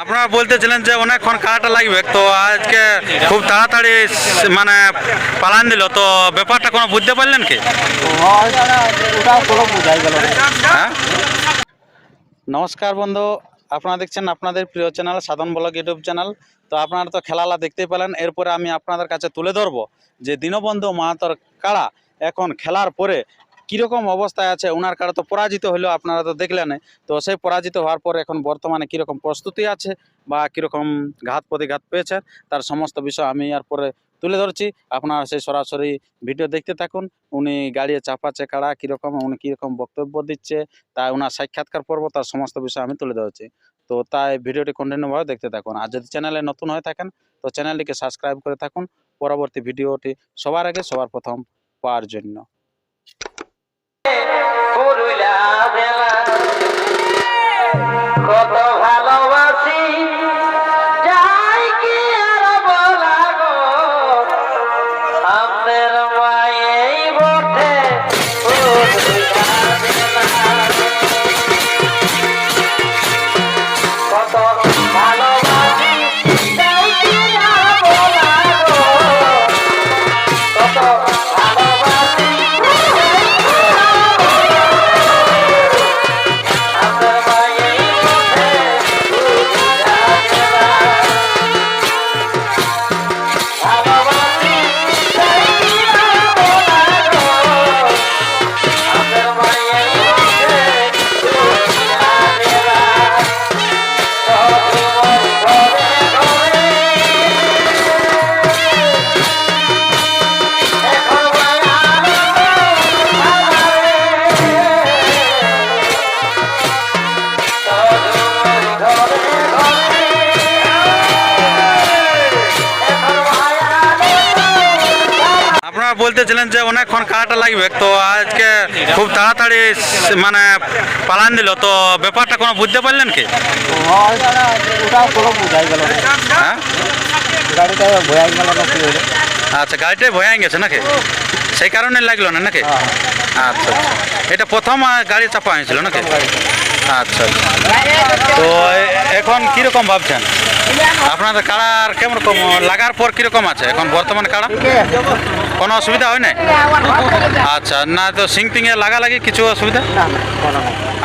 আপনারা বলতেছিলেন যে অনেকক্ষণ কাটা লাগবে, তো আজকে খুব তাড়াতাড়ি মানে পালান দিল, তো ব্যাপারটা কোনো বুঝতে পারলেন কি? হ্যাঁ? নমস্কার বন্ধু, আপনারা দেখছেন আপনাদের প্রিয় channel Sadhan blog YouTube channel. তো আপনারা তো খেলালা দেখতেই পেলেন, এরপরে আমি আপনাদের কাছে তুলে ধরবো যে দীনবন্ধু মাহাতর কাড়া এখন খেলার পরে কীরকম অবস্থায় আছে ওনার কাড়া তো পরাজিত হলো আপনারা তো দেখলেন। তো সেই পরাজিত হওয়ার পর এখন বর্তমানে কীরকম প্রস্তুতি আছে বা কীরকম ঘাত প্রতিঘাত পেয়েছেন তার সমস্ত বিষয় আমি আর পরে তুলে ধরছি। আপনারা সেই সরাসরি ভিডিও দেখতে থাকুন, উনি গাড়িয়ে চাপাচ্ছে কাড়া কীরকম, উনি কীরকম বক্তব্য দিচ্ছে তাই ওনার সাক্ষাৎকার পর্ব, তার সমস্ত বিষয় আমি তুলে ধরছি। তো তাই ভিডিওটি কন্টিনিউভাবে দেখতে থাকুন। আর যদি চ্যানেলে নতুন হয়ে থাকেন, তো চ্যানেলটিকে সাবস্ক্রাইব করে থাকুন। পরবর্তী ভিডিওটি সবার আগে, সবার প্রথম পাওয়ার জন্য। বেলা। কত বলতেছিলেন যে অনেকক্ষণ কাটা লাগবে, তো আজকে খুব তাড়াতাড়ি মানে পালান দিল, তো ব্যাপারটা কোনো বুঝতে পারলেন কি? হ্যাঁ? আচ্ছা গাড়িটাই ভয়াই গেছে নাকি? সেই কারণে লাগল না নাকি? আচ্ছা আচ্ছা। এটা প্রথম গাড়ি চাপা হয়েছিল নাকি? আচ্ছা আচ্ছা। তো এখন কীরকম ভাবছেন? আপনাদের কাড়ার কেমন লাগার পর কীরকম আছে? এখন বর্তমান কাড়া? কোনো অসুবিধা হয় নাই? আচ্ছা না তো সিং লাগা লাগে কিছু অসুবিধা?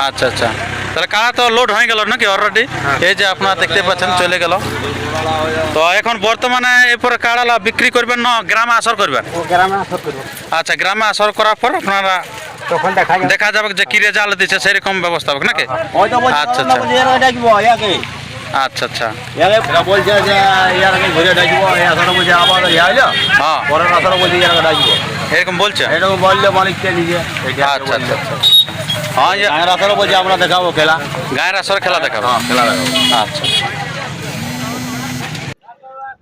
আচ্ছা আচ্ছা। তাহলে কাড়া তো লোড হয়ে গেল নাকি অলরেডি এই যে আপনারা দেখতে পাচ্ছেন চলে গেল। তো এখন বর্তমানে এরপরে কাড়ালা বিক্রি করবেন না গ্রামে আসর করবেন? আচ্ছা গ্রামে আসর করার পর আপনারা তখন দেখা যাবে। দেখা যাবে যে কি রেজাল্ট দিচ্ছে সেরকম ব্যবস্থা হবে নাকি? ওই আচ্ছা, আচ্ছা। আচ্ছা আচ্ছা। এরা বলছে যে ইয়ার আগে ঘুরে ডাকবো এই বলছে আবার ইয়া হইল হ্যাঁ। পরের আসরে বলছে ইয়ার আগে ডাকবো। এরকম বলছে? এরকম বললে মালিককে নিজে আচ্ছা আচ্ছা আচ্ছা। হ্যাঁ যে গায়ের আসরে বলছে আমরা দেখাবো খেলা। গায়ের আসরে খেলা দেখাবো। হ্যাঁ খেলা দেখাবো। আচ্ছা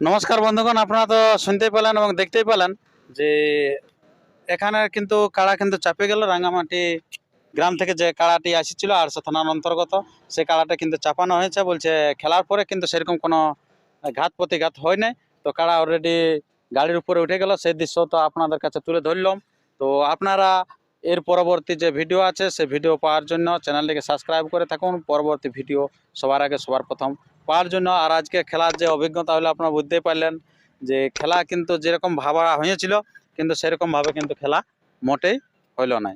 নমস্কার বন্ধুগণ আপনারা তো শুনতেই পেলেন এবং দেখতেই পেলেন যে এখানে কিন্তু কাড়া কিন্তু চাপে গেল রাঙ্গামাটি গ্রাম থেকে যে কাড়াটি আসছিল আরশো থানার অন্তর্গত, সেই কাড়াটা কিন্তু চাপানো হয়েছে, বলছে খেলার পরে কিন্তু সেরকম কোনো ঘাত প্রতিঘাত হয় নাই। তো কাড়া অলরেডি গাড়ির উপরে উঠে গেল, সেই দৃশ্য তো আপনাদের কাছে তুলে ধরলাম। তো আপনারা এর পরবর্তী যে ভিডিও আছে সেই ভিডিও পাওয়ার জন্য চ্যানেলটিকে সাবস্ক্রাইব করে থাকুন। পরবর্তী ভিডিও সবার আগে, সবার প্রথম পাওয়ার জন্য। আর আজকে খেলার যে অভিজ্ঞতা হলো, আপনারা বুঝতেই পারলেন যে খেলা কিন্তু যেরকম ভাবা হয়েছিল, কিন্তু সেরকমভাবে কিন্তু খেলা মোটেই হইল নাই।